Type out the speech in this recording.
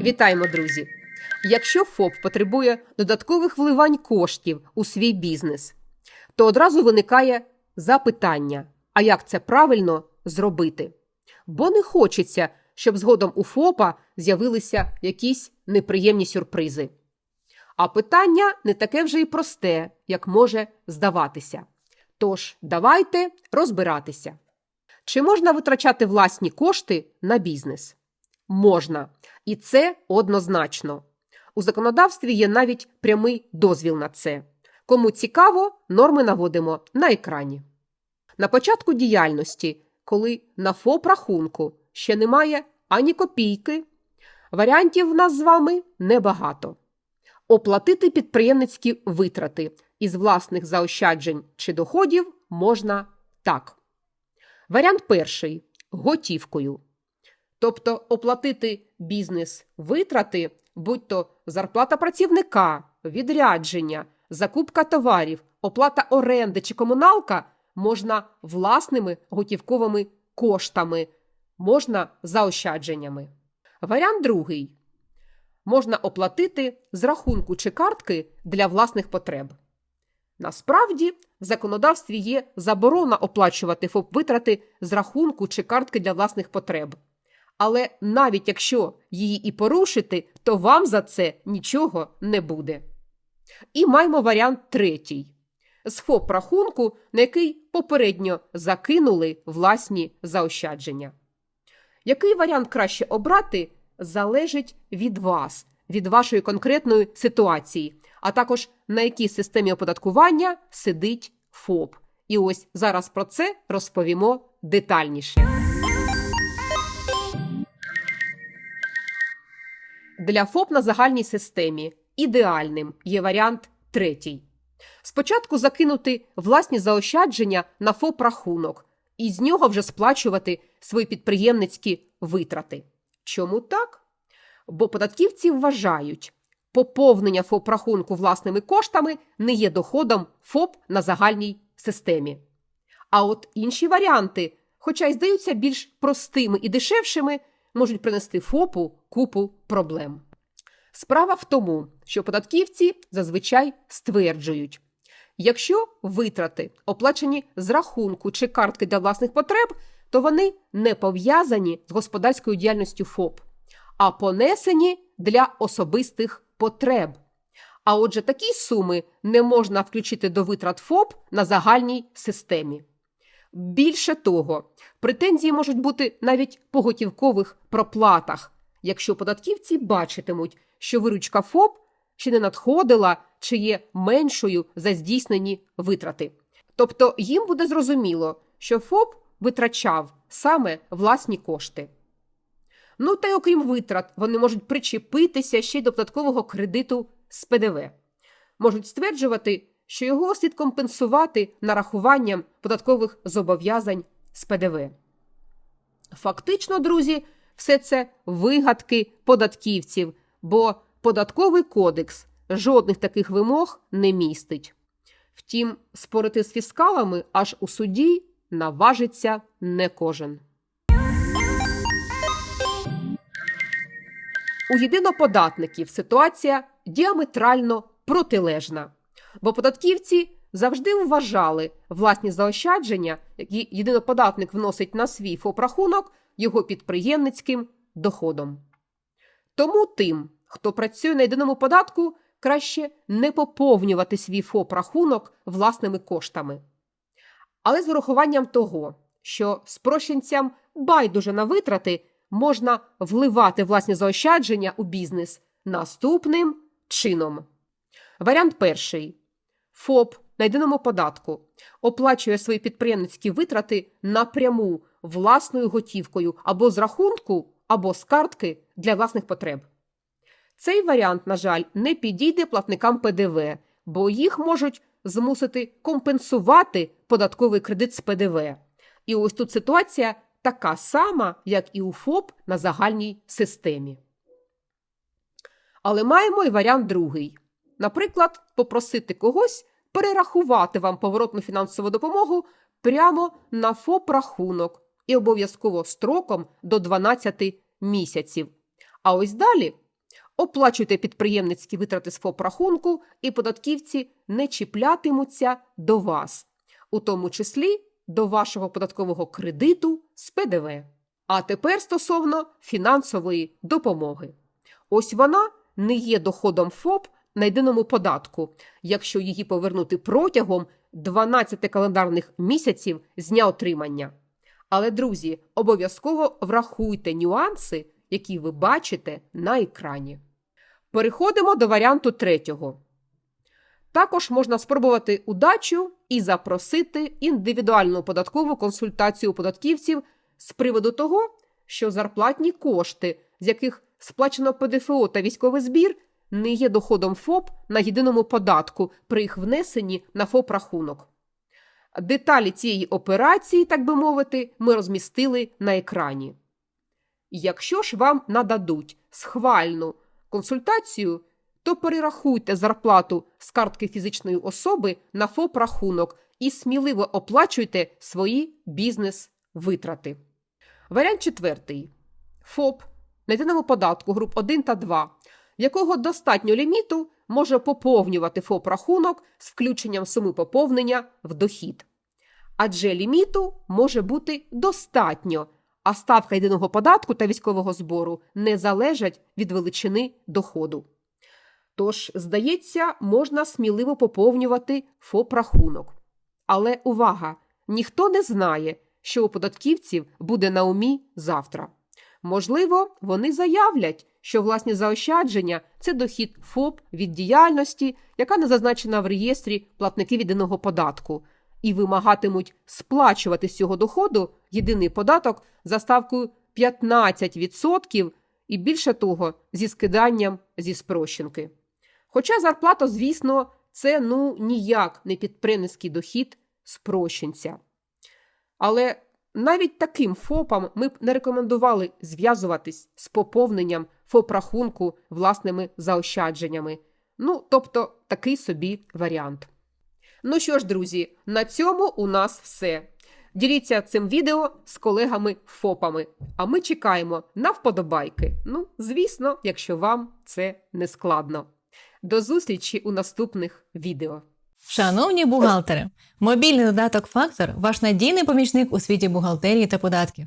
Вітаємо, друзі! Якщо ФОП потребує додаткових вливань коштів у свій бізнес, то одразу виникає запитання: а як це правильно зробити? Бо не хочеться, щоб згодом у ФОПа з'явилися якісь неприємні сюрпризи. А питання не таке вже й просте, як може здаватися. Тож, давайте розбиратися. Чи можна витрачати власні кошти на бізнес? Можна. І це однозначно. У законодавстві є навіть прямий дозвіл на це. Кому цікаво, норми наводимо на екрані. На початку діяльності, коли на ФОП рахунку ще немає ані копійки, варіантів в нас з вами небагато. Оплатити підприємницькі витрати із власних заощаджень чи доходів можна так. Варіант перший готівкою. Тобто оплатити бізнес витрати, будь то зарплата працівника, відрядження, закупка товарів, оплата оренди чи комуналка можна власними готівковими коштами, можна заощадженнями. Варіант другий. Можна оплатити з рахунку чи картки для власних потреб. Насправді, в законодавстві є заборона оплачувати ФОП-витрати з рахунку чи картки для власних потреб. Але навіть якщо її і порушити, то вам за це нічого не буде. І маємо варіант третій з ФОП-рахунку, на який попередньо закинули власні заощадження. Який варіант краще обрати, залежить від вас, від вашої конкретної ситуації, а також на якій системі оподаткування сидить ФОП. І ось зараз про це розповімо детальніше. Для ФОП на загальній системі ідеальним є варіант третій. Спочатку закинути власні заощадження на ФОП рахунок і з нього вже сплачувати свої підприємницькі витрати. Чому так? Бо податківці вважають, поповнення ФОП рахунку власними коштами не є доходом ФОП на загальній системі. А от інші варіанти, хоча й здаються більш простими і дешевшими, можуть принести ФОПу купу проблем. Справа в тому, що податківці зазвичай стверджують, якщо витрати оплачені з рахунку чи картки для власних потреб, то вони не пов'язані з господарською діяльністю ФОП, а понесені для особистих потреб. А отже, такі суми не можна включити до витрат ФОП на загальній системі. Більше того, претензії можуть бути навіть по готівкових проплатах, якщо податківці бачитимуть, що виручка ФОП ще не надходила чи є меншою за здійснені витрати. Тобто їм буде зрозуміло, що ФОП витрачав саме власні кошти. Ну та й окрім витрат, вони можуть причепитися ще й до податкового кредиту з ПДВ. Можуть стверджувати, що його слід компенсувати нарахуванням податкових зобов'язань з ПДВ. Фактично, друзі, все це вигадки податківців, бо податковий кодекс жодних таких вимог не містить. Втім, спорити з фіскалами аж у суді наважиться не кожен. У єдиноподатників ситуація діаметрально протилежна, бо податківці завжди вважали власні заощадження, які єдиноподатник вносить на свій ФОП-рахунок, його підприємницьким доходом. Тому тим, хто працює на єдиному податку, краще не поповнювати свій ФОП-рахунок власними коштами. Але з урахуванням того, що спрощенцям байдуже на витрати можна вливати власні заощадження у бізнес наступним чином. Варіант перший. ФОП на єдиному податку оплачує свої підприємницькі витрати напряму власною готівкою або з рахунку, або з картки для власних потреб. Цей варіант, на жаль, не підійде платникам ПДВ, бо їх можуть змусити компенсувати податковий кредит з ПДВ. І ось тут ситуація така сама, як і у ФОП на загальній системі. Але маємо і варіант другий. Наприклад, попросити когось перерахувати вам поворотну фінансову допомогу прямо на ФОП-рахунок і обов'язково строком до 12 місяців. А ось далі оплачуйте підприємницькі витрати з ФОП рахунку, і податківці не чіплятимуться до вас, у тому числі до вашого податкового кредиту з ПДВ. А тепер стосовно фінансової допомоги. Ось вона не є доходом ФОП на єдиному податку, якщо її повернути протягом 12 календарних місяців з дня отримання. Але, друзі, обов'язково врахуйте нюанси, які ви бачите на екрані. Переходимо до варіанту третього. Також можна спробувати удачу і запросити індивідуальну податкову консультацію податківців з приводу того, що зарплатні кошти, з яких сплачено ПДФО та військовий збір, не є доходом ФОП на єдиному податку при їх внесенні на ФОП рахунок. Деталі цієї операції, так би мовити, ми розмістили на екрані. Якщо ж вам нададуть схвальну консультацію, то перерахуйте зарплату з картки фізичної особи на ФОП рахунок і сміливо оплачуйте свої бізнес-витрати. Варіант четвертий. ФОП на єдиному податку груп 1 та 2, в якого достатньо ліміту може поповнювати ФОП рахунок з включенням суми поповнення в дохід. Адже ліміту може бути достатньо, а ставка єдиного податку та військового збору не залежать від величини доходу. Тож, здається, можна сміливо поповнювати ФОП рахунок. Але увага! Ніхто не знає, що у податківців буде на умі завтра. Можливо, вони заявлять, що власні заощадження це дохід ФОП від діяльності, яка не зазначена в реєстрі платників єдиного податку, і вимагатимуть сплачувати з цього доходу єдиний податок за ставкою 15% і більше того, зі скиданням зі спрощенки. Хоча зарплата, звісно, це ну ніяк не підприємницький дохід спрощенця. Але навіть таким ФОПам ми б не рекомендували зв'язуватись з поповненням ФОП-рахунку власними заощадженнями. Ну, тобто такий собі варіант. Ну що ж, друзі, на цьому у нас все. Діліться цим відео з колегами-ФОПами, а ми чекаємо на вподобайки. Ну, звісно, якщо вам це не складно. До зустрічі у наступних відео. Шановні бухгалтери, мобільний додаток Фактор ваш надійний помічник у світі бухгалтерії та податків.